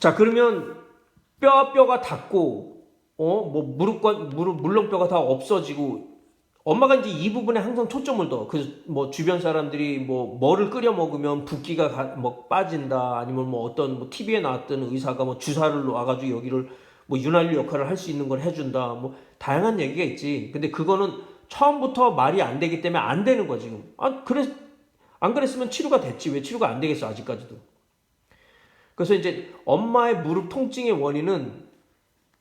자 그러면 뼈 뼈가 닿고 어 뭐 무릎과 무릎 물렁뼈가 다 없어지고 엄마가 이제 이 부분에 항상 초점을 둬. 그 뭐 주변 사람들이 뭐 뭐를 끓여 먹으면 붓기가 가- 뭐 빠진다 아니면 뭐 어떤 뭐 TV에 나왔던 의사가 뭐 주사를 놔가지고 여기를 뭐 윤활유 역할을 할 수 있는 걸 해준다 뭐 다양한 얘기가 있지. 근데 그거는 처음부터 말이 안 되기 때문에 안 되는 거야 지금. 아 그래 안 그랬으면 치료가 됐지 왜 치료가 안 되겠어 아직까지도. 그래서 이제 엄마의 무릎 통증의 원인은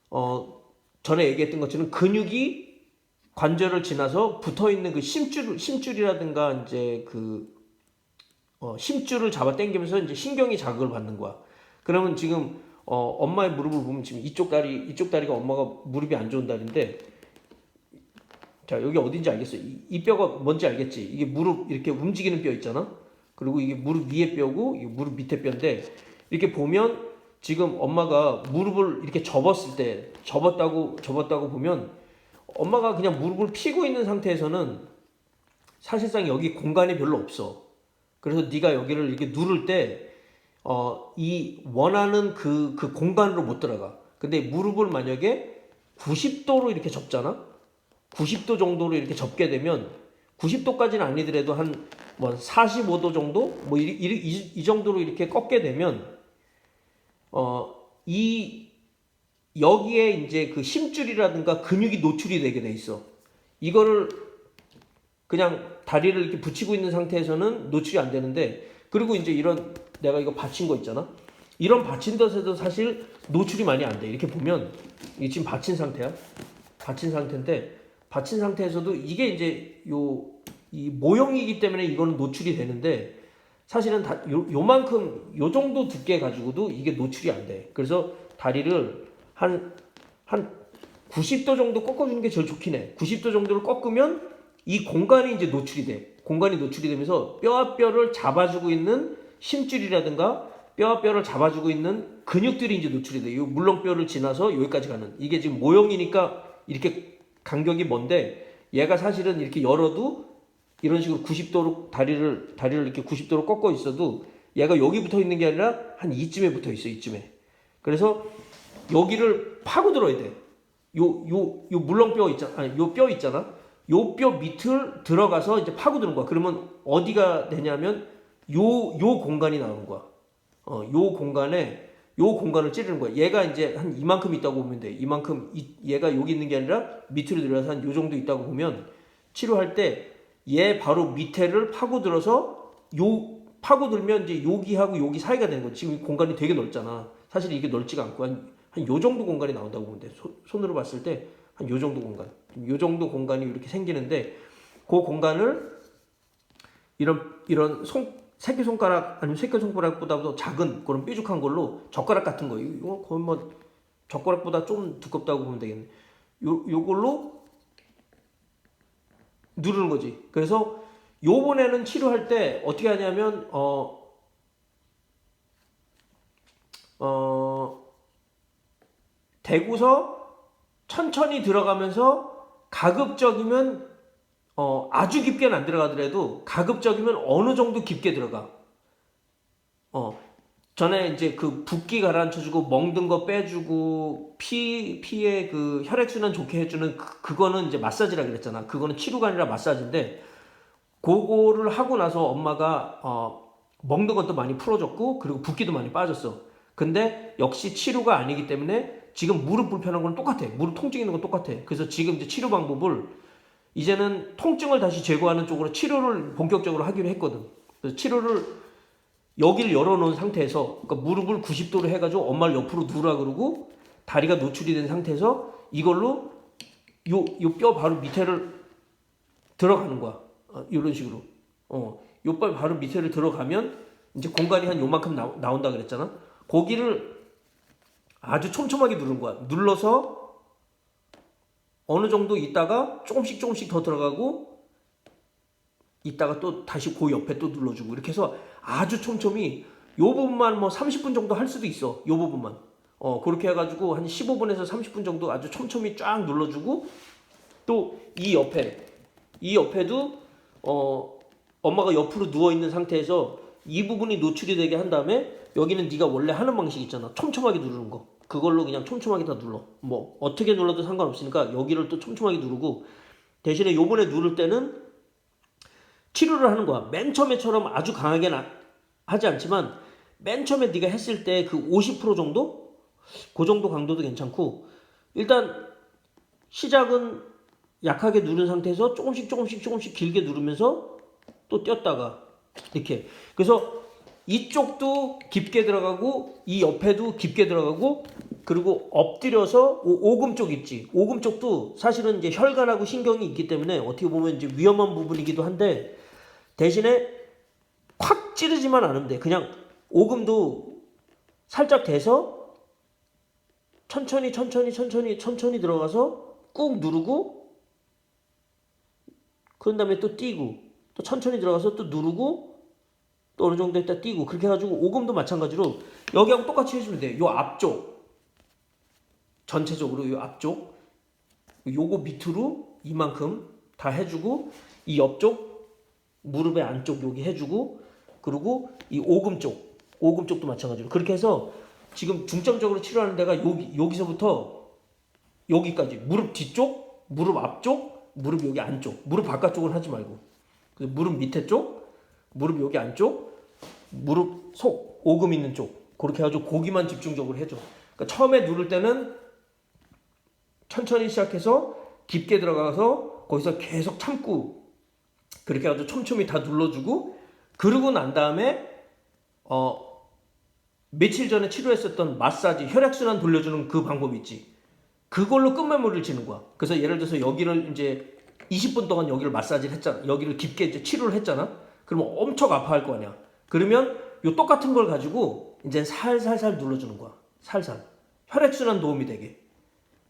어 전에 얘기했던 것처럼 근육이 관절을 지나서 붙어 있는 그 심줄 심줄이라든가 이제 그 어, 심줄을 잡아 당기면서 이제 신경이 자극을 받는 거야. 그러면 지금 어, 엄마의 무릎을 보면 지금 이쪽 다리 이쪽 다리가 엄마가 무릎이 안 좋은 다리인데 자 여기 어딘지 알겠어? 이, 이 뼈가 뭔지 알겠지? 이게 무릎 이렇게 움직이는 뼈 있잖아. 그리고 이게 무릎 위에 뼈고 이게 무릎 밑에 뼈인데 이렇게 보면 지금 엄마가 무릎을 이렇게 접었을 때 접었다고 접었다고 보면 엄마가 그냥 무릎을 피고 있는 상태에서는 사실상 여기 공간이 별로 없어. 그래서 네가 여기를 이렇게 누를 때, 어, 이 원하는 그, 그 공간으로 못 들어가. 근데 무릎을 만약에 90도로 이렇게 접잖아? 90도 정도로 이렇게 접게 되면 90도까지는 아니더라도 한 뭐 45도 정도? 뭐 이, 이, 이, 이 정도로 이렇게 꺾게 되면, 어, 이 여기에 이제 그 힘줄이라든가 근육이 노출이 되게 돼 있어. 이거를 그냥 다리를 이렇게 붙이고 있는 상태에서는 노출이 안 되는데 그리고 이제 이런 내가 이거 받친 거 있잖아. 이런 받친 덫에도 사실 노출이 많이 안 돼. 이렇게 보면 이게 지금 받친 상태야. 받친 상태인데 받친 상태에서도 이게 이제 요 이 모형이기 때문에 이거는 노출이 되는데 사실은 다 요, 요만큼 요 정도 두께 가지고도 이게 노출이 안 돼. 그래서 다리를 한, 한 90도 정도 꺾어주는 게 제일 좋긴 해. 90도 정도를 꺾으면 이 공간이 이제 노출이 돼. 공간이 노출이 되면서 뼈와 뼈를 잡아주고 있는 심줄이라든가 뼈와 뼈를 잡아주고 있는 근육들이 이제 노출이 돼. 이 물렁뼈를 지나서 여기까지 가는. 이게 지금 모형이니까 이렇게 간격이 먼데 얘가 사실은 이렇게 열어도 이런 식으로 90도로 다리를 다리를 이렇게 90도로 꺾어 있어도 얘가 여기 붙어 있는 게 아니라 한 이쯤에 붙어 있어 이쯤에. 그래서 여기를 파고 들어야 돼. 요, 요, 요 물렁뼈 있잖아. 아니, 요 뼈 있잖아. 요 뼈 밑을 들어가서 이제 파고 드는 거야. 그러면 어디가 되냐면 요, 요 공간이 나오는 거야. 어, 요 공간에, 요 공간을 찌르는 거야. 얘가 이제 한 이만큼 있다고 보면 돼. 이만큼, 이, 얘가 여기 있는 게 아니라 밑으로 들어가서 한 요 정도 있다고 보면 치료할 때 얘 바로 밑에를 파고 들어서 요, 파고 들면 이제 여기하고 여기 사이가 되는 거지. 지금 이 공간이 되게 넓잖아. 사실 이게 넓지가 않고 한 한 요 정도 공간이 나온다고 보면 돼. 손- 손으로 봤을 때 한 요 정도 공간. 요 정도 공간이 이렇게 생기는데 그 공간을 이런 이런 손 새끼 손가락 아니면 새끼 손가락보다도 작은 그런 뾰족한 걸로 젓가락 같은 거 이거 거의 뭐 젓가락보다 좀 두껍다고 보면 되겠네. 요 요걸로 누르는 거지. 그래서 요번에는 치료할 때 어떻게 하냐면 어 어, 대고서 천천히 들어가면서 가급적이면 어, 아주 깊게는 안 들어가더라도 가급적이면 어느 정도 깊게 들어가. 어, 전에 이제 그 붓기 가라앉혀주고 멍든 거 빼주고 피 피에 그 혈액순환 좋게 해주는 그, 그거는 이제 마사지라 그랬잖아. 그거는 치료가 아니라 마사지인데 그거를 하고 나서 엄마가 어, 먹는 것도 많이 풀어졌고 그리고 붓기도 많이 빠졌어. 근데 역시 치료가 아니기 때문에 지금 무릎 불편한 건 똑같아. 무릎 통증 있는 건 똑같아. 그래서 지금 이제 치료 방법을 이제는 통증을 다시 제거하는 쪽으로 치료를 본격적으로 하기로 했거든. 그래서 치료를 여기를 열어놓은 상태에서 그러니까 무릎을 90도로 해가지고 엄마를 옆으로 누라 그러고 다리가 노출이 된 상태에서 이걸로 요 요 뼈 바로 밑에를 들어가는 거야. 어, 이런 식으로. 어, 요 뼈 바로 밑에를 들어가면 이제 공간이 한 요만큼 나, 나온다 그랬잖아. 거기를 아주 촘촘하게 누른 거야. 눌러서 어느 정도 있다가 조금씩 조금씩 더 들어가고 있다가 또 다시 그 옆에 또 눌러주고 이렇게 해서 아주 촘촘히 요 부분만 뭐 30분 정도 할 수도 있어. 요 부분만. 어, 그렇게 해가지고 한 15분에서 30분 정도 아주 촘촘히 쫙 눌러주고 또 이 옆에 이 옆에도 어 엄마가 옆으로 누워 있는 상태에서 이 부분이 노출이 되게 한 다음에 여기는 네가 원래 하는 방식 있잖아. 촘촘하게 누르는 거. 그걸로 그냥 촘촘하게 다 눌러. 뭐 어떻게 눌러도 상관없으니까 여기를 또 촘촘하게 누르고 대신에 요번에 누를 때는 치료를 하는 거야. 맨 처음에처럼 아주 강하게는 아- 하지 않지만 맨 처음에 네가 했을 때 그 50% 정도? 그 정도 강도도 괜찮고 일단 시작은 약하게 누른 상태에서 조금씩 조금씩 조금씩 길게 누르면서 또 띄었다가 이렇게 그래서 이쪽도 깊게 들어가고 이 옆에도 깊게 들어가고 그리고 엎드려서 오- 오금 쪽 있지 오금 쪽도 사실은 이제 혈관하고 신경이 있기 때문에 어떻게 보면 이제 위험한 부분이기도 한데 대신에 콱 찌르지만 않으면 돼 그냥 오금도 살짝 대서 천천히 천천히 천천히 천천히 들어가서 꾹 누르고 그런 다음에 또 띄고 또 천천히 들어가서 또 누르고 또 어느 정도 있다 띄고 그렇게 해가지고 오금도 마찬가지로 여기하고 똑같이 해주면 돼. 요 앞쪽 전체적으로 요 앞쪽 요거 밑으로 이만큼 다 해주고 이 옆쪽 무릎의 안쪽 여기 해주고 그리고 이 오금 쪽 오금 쪽도 마찬가지로. 그렇게 해서 지금 중점적으로 치료하는 데가 여기 여기서부터 여기까지. 무릎 뒤쪽 무릎 앞쪽 무릎 여기 안쪽. 무릎 바깥쪽은 하지 말고. 무릎 밑에 쪽 무릎 여기 안쪽 무릎 속 오금 있는 쪽. 그렇게 해가지고 고기만 집중적으로 해줘. 그러니까 처음에 누를 때는 천천히 시작해서 깊게 들어가서 거기서 계속 참고. 그렇게 해가지고 촘촘히 다 눌러주고 그러고 난 다음에 어 며칠 전에 치료했었던 마사지 혈액순환 돌려주는 그 방법 있지. 그걸로 끝매물을 치는 거야. 그래서 예를 들어서 여기를 이제 20분 동안 여기를 마사지를 했잖아. 여기를 깊게 이제 치료를 했잖아. 그러면 엄청 아파할 거 아니야. 그러면 요 똑같은 걸 가지고 이제 살살살 눌러주는 거야. 살살. 혈액순환 도움이 되게.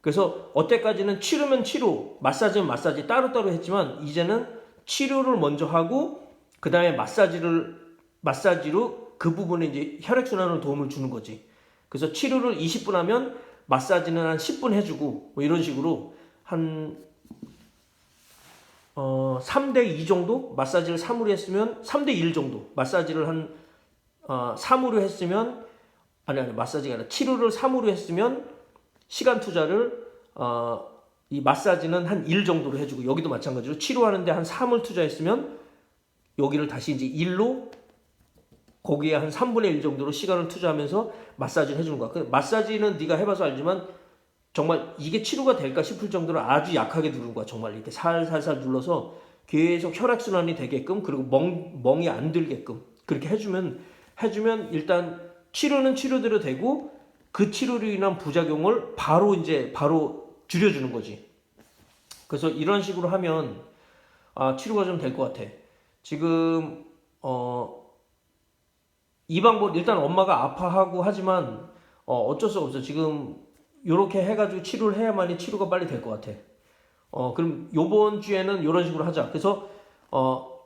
그래서 어때까지는 치료면 치료, 마사지면 마사지 따로따로 했지만 이제는 치료를 먼저 하고 그 다음에 마사지를 마사지로 그 부분에 이제 혈액 순환을 도움을 주는 거지. 그래서 치료를 20분 하면 마사지는 한 10분 해주고 뭐 이런 식으로 한 어, 3대 2 정도 마사지를 3으로 했으면 3대 1 정도 마사지를 한 어, 3으로 했으면 아니 아니 마사지가 아니라 치료를 3으로 했으면 시간 투자를 어, 이 마사지는 한 1 정도로 해주고 여기도 마찬가지로 치료하는데 한 3을 투자했으면 여기를 다시 이제 1로 거기에 한 3분의 1 정도로 시간을 투자하면서 마사지를 해주는 거야. 그 마사지는 네가 해봐서 알지만 정말 이게 치료가 될까 싶을 정도로 아주 약하게 누르는 거야. 정말 이렇게 살살살 눌러서 계속 혈액순환이 되게끔 그리고 멍, 멍이 안 들게끔 그렇게 해주면 해주면 일단 치료는 치료대로 되고 그 치료로 인한 부작용을 바로 이제 바로 줄여주는 거지. 그래서 이런 식으로 하면 아, 치료가 좀 될 것 같아. 지금 어, 이 방법 일단 엄마가 아파하고 하지만 어, 어쩔 수 없어. 지금 요렇게 해가지고 치료를 해야만이 치료가 빨리 될 것 같아. 어, 그럼 요번 주에는 요런 식으로 하자. 그래서 어,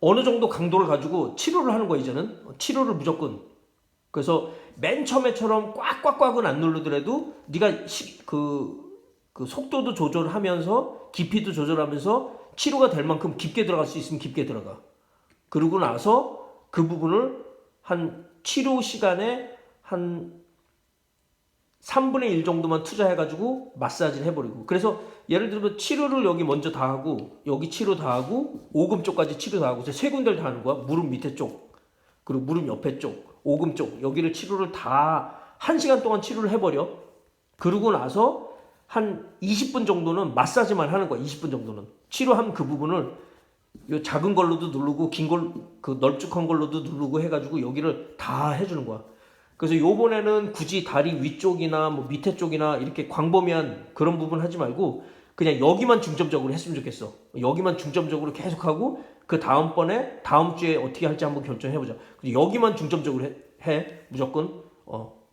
어느 정도 강도를 가지고 치료를 하는 거야 이제는 치료를 무조건. 그래서 맨 처음에처럼 꽉꽉꽉은 안 누르더라도 네가 시, 그, 그 속도도 조절하면서 깊이도 조절하면서 치료가 될 만큼 깊게 들어갈 수 있으면 깊게 들어가. 그러고 나서 그 부분을 한 치료 시간에 한 3분의 1 정도만 투자해가지고 마사지를 해버리고. 그래서 예를 들면 치료를 여기 먼저 다 하고, 여기 치료 다 하고, 오금 쪽까지 치료 다 하고, 세 군데를 다 하는 거야. 무릎 밑에 쪽, 그리고 무릎 옆에 쪽, 오금 쪽, 여기를 치료를 다, 한 시간 동안 치료를 해버려. 그러고 나서 한 20분 정도는 마사지만 하는 거야. 20분 정도는. 치료한 그 부분을 요 작은 걸로도 누르고 긴 걸 그 널쭉한 걸로도 누르고 해 가지고 여기를 다 해 주는 거야. 그래서 요번에는 굳이 다리 위쪽이나 뭐 밑에 쪽이나 이렇게 광범위한 그런 부분 하지 말고 그냥 여기만 중점적으로 했으면 좋겠어. 여기만 중점적으로 계속하고 그 다음번에 다음 주에 어떻게 할지 한번 결정해 보자. 근데 여기만 중점적으로 해, 해 무조건 어